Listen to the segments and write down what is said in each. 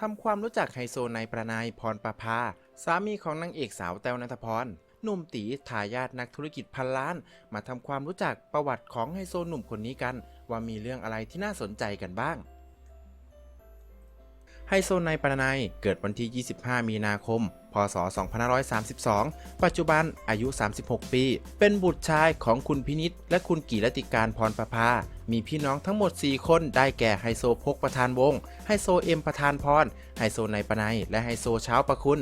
ทำความรู้จักไฮโซนายประนายพรประภา สามีของนางเอกสาวแต้วนัทพรหนุ่มตีทายาทนักธุรกิจพันล้าน มาทำความรู้จักประวัติของไฮโซหนุ่มคนนี้กัน ว่ามีเรื่องอะไรที่น่าสนใจกันบ้าง ไฮโซในประนายเกิดวันที่ 25 มีนาคม พศ 2532 ปัจจุบันอายุ 36 ปี เป็นบุตรชายของคุณพินิษและคุณกีรติการพรประภา มีพี่น้องทั้งหมด 4 คนได้แก่ไฮโซพกประธานวง ไฮโซเอ็มประธานพร ไฮโซในประนายและไฮโซเช้าประคุณ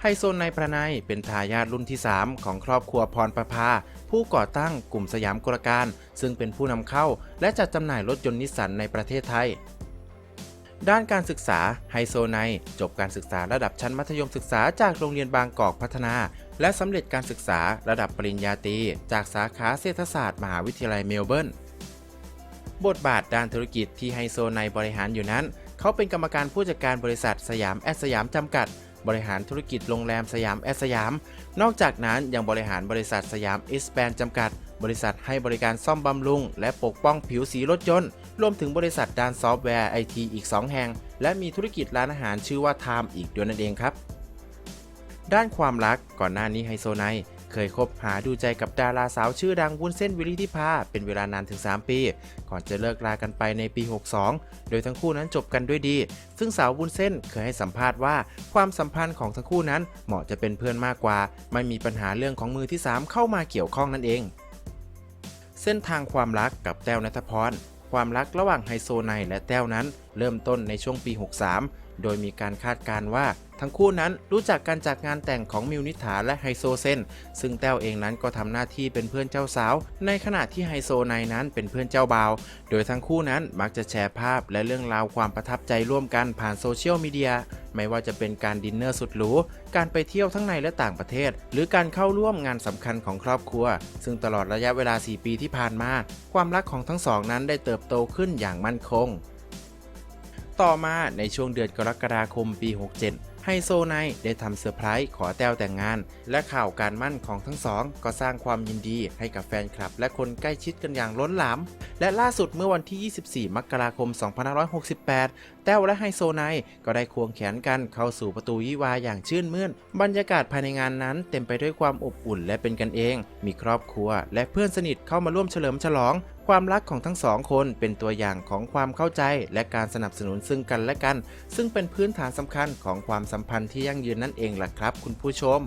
ไฮโซในประนายเป็นทายาทรุ่นที่ 3 ของครอบครัวพรประภา ผู้ก่อตั้งกลุ่มสยามกลการ ซึ่งเป็นผู้นำเข้า และจัดจำหน่ายรถยนต์นิสสันในประเทศไทย ด้านการศึกษาไฮโซไนจบการศึกษาระดับชั้นมัธยมศึกษาจากโรงเรียนบางกอกพัฒนา และสำเร็จการศึกษาระดับปริญญาตรีจากสาขาเศรษฐศาสตร์มหาวิทยาลัยเมลเบิร์นบทบาทด้านธุรกิจที่ไฮโซไนบริหารอยู่นั้น เขาเป็นกรรมการผู้จัดการบริษัทสยามแอสยามจำกัด บริหารธุรกิจโรงแรมสยามแอสยาม นอกจากนั้นยังบริหารบริษัทสยามอิสแปนจำกัด บริษัทให้บริการซ่อมบำรุง และปกป้องผิวสีรถยนต์ รวมถึงบริษัทด้านซอฟต์แวร์ไอทีอีก 2 แห่ง และมีธุรกิจร้านอาหารชื่อว่าไทม์อีกด้วยนั่นเองครับ ด้านความรักก่อนหน้านี้ไฮโซไนเคยคบหาดูใจกับดาราสาวชื่อดังวุ้นเส้นวิริธิภาเป็นเวลานานถึง 3 ปี ก่อนจะเลิกลากันไปในปี 62 โดยทั้งคู่นั้นจบกันด้วยดี ซึ่งสาววุ้นเส้นเคยให้สัมภาษณ์ว่า ความสัมพันธ์ของทั้งคู่นั้นเหมาะจะเป็นเพื่อนมากกว่า ไม่มีปัญหาเรื่องของมือที่ 3 เข้ามาเกี่ยวข้องนั่นเอง เส้นทางความรักกับแต้วนัทพร ความรักระหว่างไฮโซไนและแต้วนั้นเริ่มต้นในช่วงปี 63 โดยมีการคาดการ์ว่า ทั้งคู่นั้นรู้จักกันจากงานแต่งของมิวนิษฐาและไฮโซเซนซึ่งแต้วเองนั้นก็ทำหน้าที่เป็นเพื่อนเจ้าสาว ในขณะที่ไฮโซไนนั้นเป็นเพื่อนเจ้าบ่าว โดยทั้งคู่นั้นมักจะแชร์ภาพและเรื่องราวความประทับใจร่วมกันผ่านโซเชียลมีเดีย ไม่ว่าจะเป็นการดินเนอร์สุดหรู การไปเที่ยวทั้งในและต่างประเทศ หรือการเข้าร่วมงานสำคัญของครอบครัว ซึ่งตลอดระยะเวลา 4 ปีที่ผ่านมา ความรักของทั้งสองนั้นได้เติบโตขึ้นอย่างมั่นคง ต่อมาในช่วงเดือนกรกฎาคมปี 67ไฮโซไนได้ทำเซอร์ไพรส์ขอแต้วแต่งงาน และข่าวการมั่นของทั้งสอง ก็สร้างความยินดีให้กับแฟนคลับ และคนใกล้ชิดกันอย่างล้นหลามและล่าสุดเมื่อวันที่ 24 มกราคม 2568 แต้วและไฮโซไนก็ได้ควงแขนกันเข้าสู่ประตูวิวาห์อย่างชื่นมื่น บรรยากาศภายในงานนั้นเต็มไปด้วยความอบอุ่นและเป็นกันเอง มีครอบครัว และเพื่อนสนิทเข้ามาร่วมเฉลิมฉลองความรักของทั้งสองคนเป็นตัวอย่างของความเข้าใจและการสนับสนุนซึ่งกันและกัน ซึ่งเป็นพื้นฐานสำคัญของความสัมพันธ์ที่ยั่งยืนนั่นเองล่ะครับ คุณผู้ชม